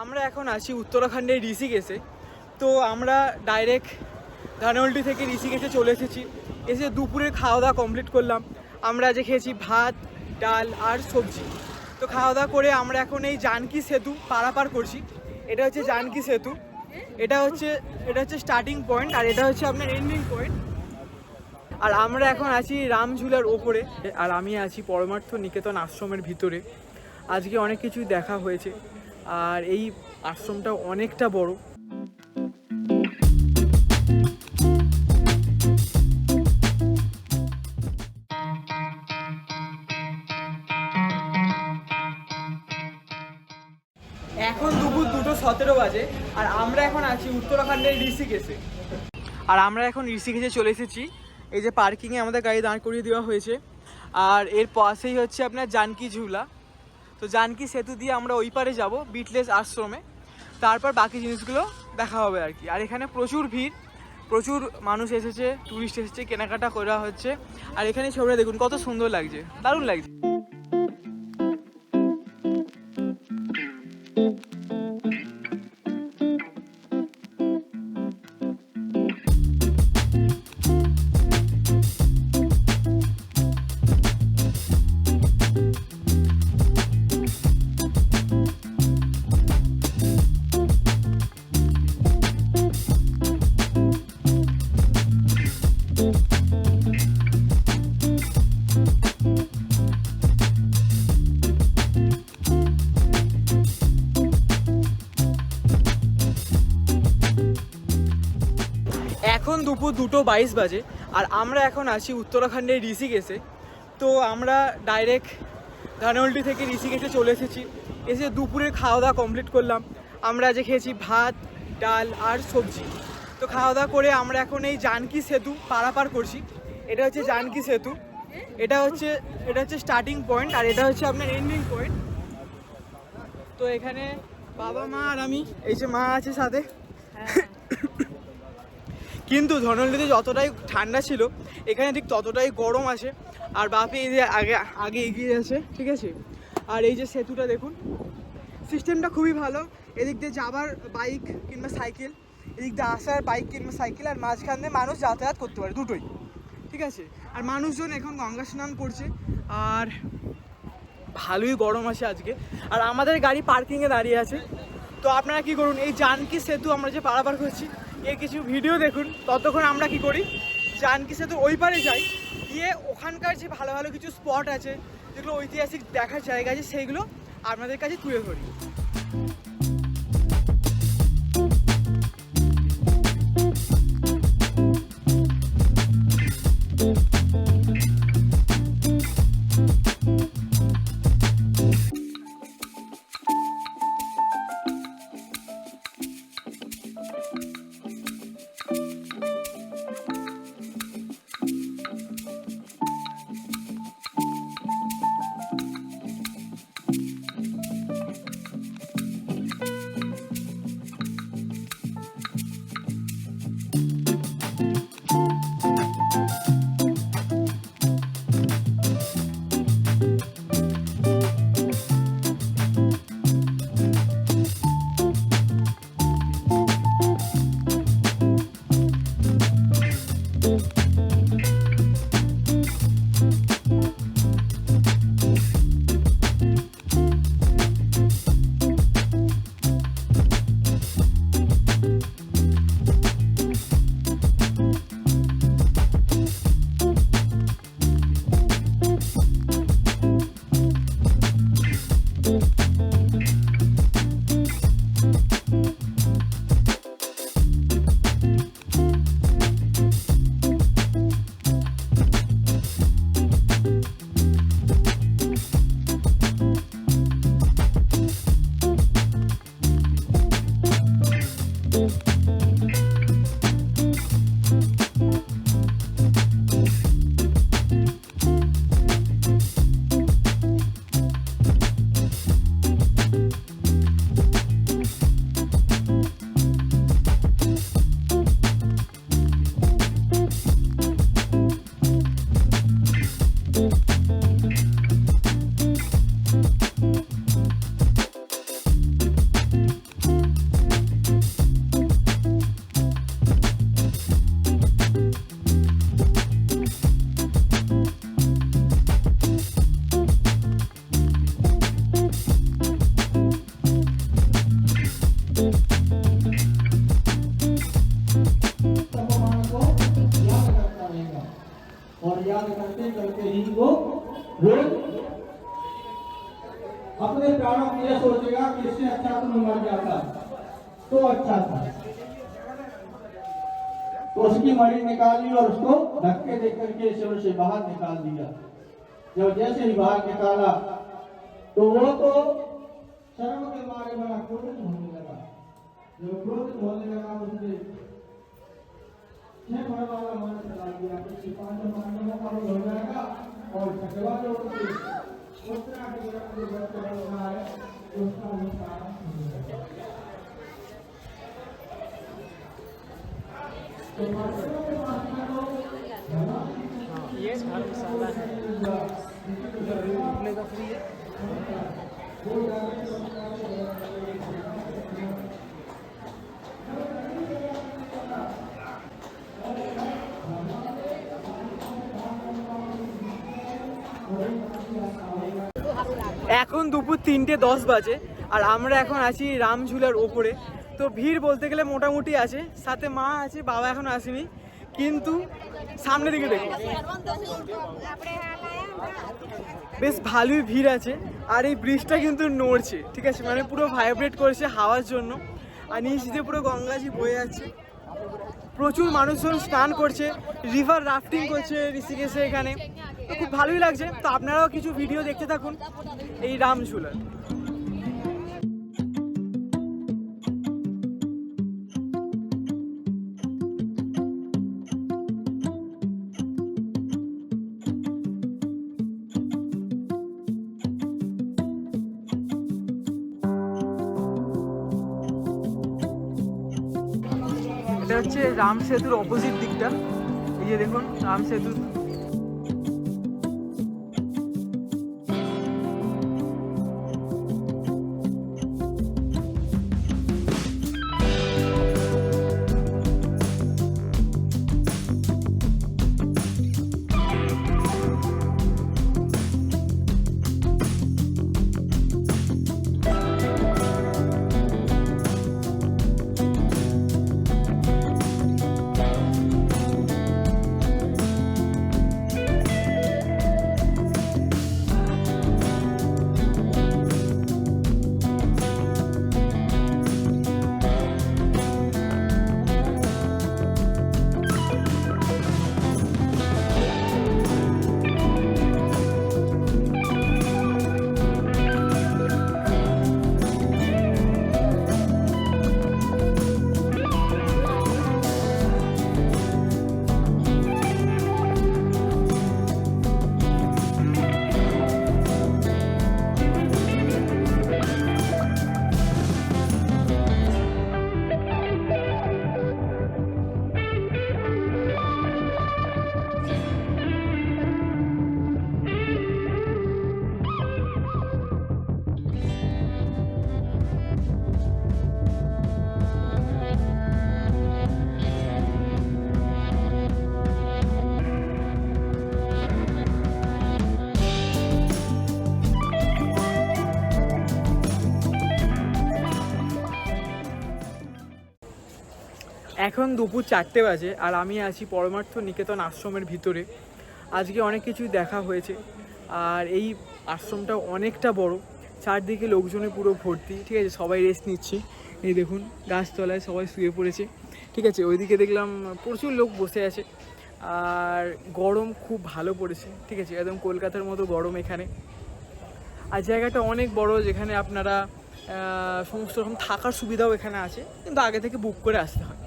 আমরা এখন আছি উত্তরাখণ্ডের ঋষিকেশে। তো আমরা ডাইরেক্ট ধানমন্ডি থেকে ঋষিকেশে চলে এসেছি। এসে দুপুরের খাওয়া দাওয়া কমপ্লিট করলাম। আমরা আজকে খেয়েছি ভাত, ডাল আর সবজি। তো খাওয়া দাওয়া করে আমরা এখন এই জানকি সেতু পারাপার করছি। এটা হচ্ছে জানকি সেতু। এটা হচ্ছে এটা হচ্ছে স্টার্টিং পয়েন্ট আর এটা হচ্ছে আপনার এন্ডিং পয়েন্ট আর আমরা এখন আছি রামঝুলার ওপরে। আর আমি আছি পরমার্থ নিকেতন আশ্রমের ভিতরে। আজকে অনেক কিছুই দেখা হয়েছে। আর এই আশ্রমটা অনেকটা বড়। এখন দুপুর দুটো সতেরো বাজে, আর আমরা এখন আছি উত্তরাখণ্ডের ঋষিকেশে। আর আমরা এখন ঋষিকেশে চলে এসেছি। এই যে পার্কিংয়ে আমাদের গাড়ি দাঁড় করিয়ে দেওয়া হয়েছে। আর এর পাশেই হচ্ছে আপনার জানকি ঝুলা। তো জানকি সেতু দিয়ে আমরা ওই পারে যাব বিটলেস আশ্রমে। তারপর বাকি জিনিসগুলো দেখা হবে আর কি। আর এখানে প্রচুর ভিড়, প্রচুর মানুষ এসেছে টুরিস্ট এসেছে, কেনাকাটা করা হচ্ছে। আর এখানে ছবিটা দেখুন, কত সুন্দর লাগছে, দারুণ লাগছে। বাইশ বাজে, আর আমরা এখন আছি উত্তরাখণ্ডের ঋষিকেশে। তো আমরা ডাইরেক্ট ধানমন্ডি থেকে ঋষিকেশে চলে এসেছি। এসে দুপুরের খাওয়া দাওয়া কমপ্লিট করলাম। আমরা আজকে খেয়েছি ভাত, ডাল আর সবজি। তো খাওয়া দাওয়া করে আমরা এখন এই জানকি সেতু পারাপার করছি। এটা হচ্ছে জানকি সেতু। এটা হচ্ছে এটা হচ্ছে স্টার্টিং পয়েন্ট আর এটা হচ্ছে আপনার এন্ডিং পয়েন্ট তো এখানে বাবা মা আর আমি, এই যে মা আছে সাথে। কিন্তু ধনলডিতে যতটাই ঠান্ডা ছিল, এখানে ঠিক ততটাই গরম আছে। আর বাপি এই যে আগে আগে এগিয়ে আছে ঠিক আছে? আর এই যে সেতুটা দেখুন, সিস্টেমটা খুবই ভালো। এদিক দিয়ে যাবার বাইক কিংবা সাইকেল, এদিক দিয়ে আসার বাইক কিংবা সাইকেল, আর মাঝখান দিয়ে মানুষ যাতায়াত করতে পারে দুটোই, ঠিক আছে? আর মানুষজন এখন গঙ্গা স্নান করছে, আর ভালোই গরম আছে আজকে। আর আমাদের গাড়ি পার্কিংয়ে দাঁড়িয়ে আছে। তো আপনারা কি করুন, এই জানকি সেতু আমরা যে পারাপার করছি এর কিছু ভিডিও দেখুন, ততক্ষণ আমরা কি করি? জানকি সেতু ওই পারে যাই, গিয়ে ওখানকার যে ভালো ভালো কিছু স্পট আছে, যেগুলো ঐতিহাসিক দেখার জায়গা আছে, সেইগুলো আপনাদের কাছে তুলে ধরি। करते करते ही वो रोज अपने प्रारंभ यह सोचेगा कि इससे अच्छा तो मर जाता तो अच्छा था। तो उसकी मरी निकाल ली और उसको धक्के देकर के शिविर से बाहर निकाल दिया। जब जैसे ही बाहर निकाला तो वो तो शर्म के मारे बड़ा क्रोधित होने लगा। जब क्रोधित होने लगा तो उसने छह भर वाला मन चला दिया कि पाँच पांडवों का हो जाएगा और चकवा जो उत्तरा के रक्त में व्यक्त हो रहा है उसका विस्तार तो पांडवों के पास में तो भगवान ये धर्मशाला है। अपने का फ्री है এখন দুপুর তিনটে দশ বাজে, আর আমরা এখন আছি রামঝুলার ওপরে। তো ভিড় বলতে গেলে মোটামুটি আছে, সাথে মা আছে, বাবা এখন আসেনি। কিন্তু সামনের দিকে দেখো। বেশ ভালোই ভিড় আছে, আর এই ব্রিজটা কিন্তু নড়ছে, ঠিক আছে? মানে পুরো ভাইব্রেট করছে হাওয়ার জন্য। আর নিচ দিয়ে পুরো গঙ্গাজি বয়ে যাচ্ছে। প্রচুর মানুষজন স্নান করছে রিভার রাফটিং করছে ঋষিকেশে এখানে। তো খুব ভালোই লাগছে। তো আপনারাও কিছু ভিডিও দেখতে থাকুন। এই রামঝুলার। এটা হচ্ছে রাম সেতুর অপোজিট দিকটা। এই যে দেখুন, রাম সেতুর এখন দুপুর চারটে বাজে আর আমি আছি পরমার্থ নিকেতন আশ্রমের ভিতরে। আজকে অনেক কিছুই দেখা হয়েছে আর এই আশ্রমটা অনেকটা বড়। চারদিকে লোকজনে পুরো ভর্তি, ঠিক আছে? সবাই রেস্ট নিচ্ছে। এই দেখুন, গাছতলায় সবাই শুয়ে পড়েছে, ঠিক আছে? ওইদিকে দেখলাম প্রচুর লোক বসে আছে আর গরম খুব ভালো পড়েছে, ঠিক আছে? একদম কলকাতার মতো গরম এখানে। আর জায়গাটা অনেক বড়, যেখানে আপনারা সমস্ত রকম থাকার সুবিধাও এখানে আছে। কিন্তু আগে থেকে বুক করে আসতে হয়।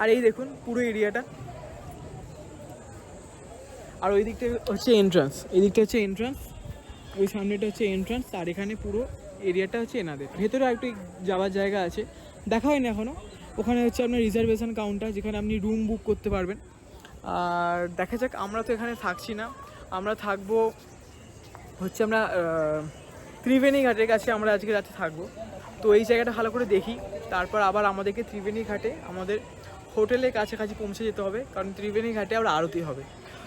আর এই দেখুন পুরো এরিয়াটা। আর ওই দিকটা হচ্ছে এন্ট্রান্স এই দিকটা হচ্ছে এন্ট্রান্স ওই সামনেটা হচ্ছে এন্ট্রান্স আর এখানে পুরো এরিয়াটা হচ্ছে এনাদের। ভেতরে একটু যাওয়ার জায়গা আছে, দেখা হয়নি এখনও ওখানে হচ্ছে আপনার রিজার্ভেশন কাউন্টার যেখানে আপনি রুম বুক করতে পারবেন। আর দেখা যাক, আমরা তো এখানে থাকছি না। আমরা থাকব হচ্ছে আমরা ত্রিবেণী ঘাটের কাছে আমরা আজকে রাতে থাকব। তো এই জায়গাটা ভালো করে দেখি, তারপর আবার আমাদেরকে ত্রিবেণী ঘাটে আমাদের হোটেলের কাছাকাছি পৌঁছে যেতে হবে, কারণ ত্রিবেণী ঘাটে আবার আরতি হবে।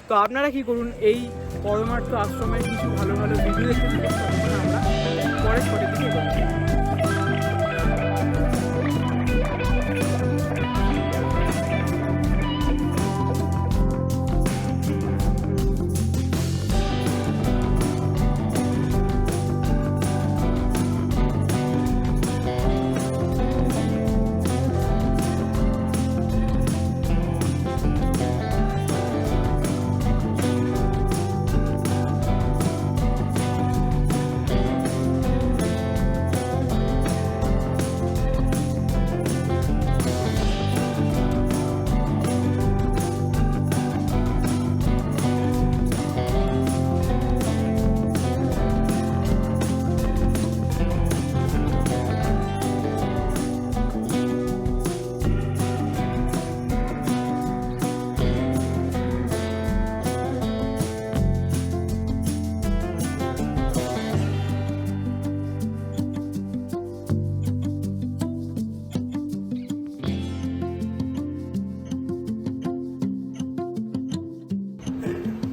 তো আপনারা কি করুন, এই পরমার্থ আশ্রমের কিছু ভালো ভালো ভিডিও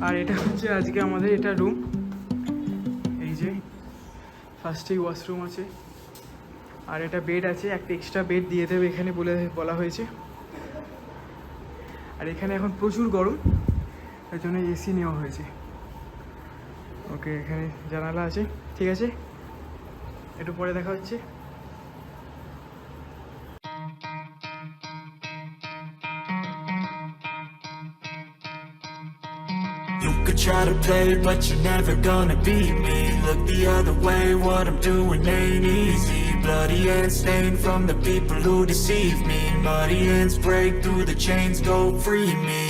আর এটা হচ্ছে আজকে আমাদের এটা রুম এই যে ফার্স্টেই ওয়াশরুম আছে। আর এটা বেড আছে, একটা এক্সট্রা বেড দিয়ে দেবে এখানে বলে বলা হয়েছে। আর এখানে এখন প্রচুর গরম, তার জন্য এসি নেওয়া হয়েছে। ওকে এখানে জানালা আছে, ঠিক আছে? একটু পরে দেখা হচ্ছে। To play, but you're never gonna beat me. Look the other way, what I'm doing ain't easy. Bloody hands stained from the people who deceive me. Muddy hands break through the chains, go free me.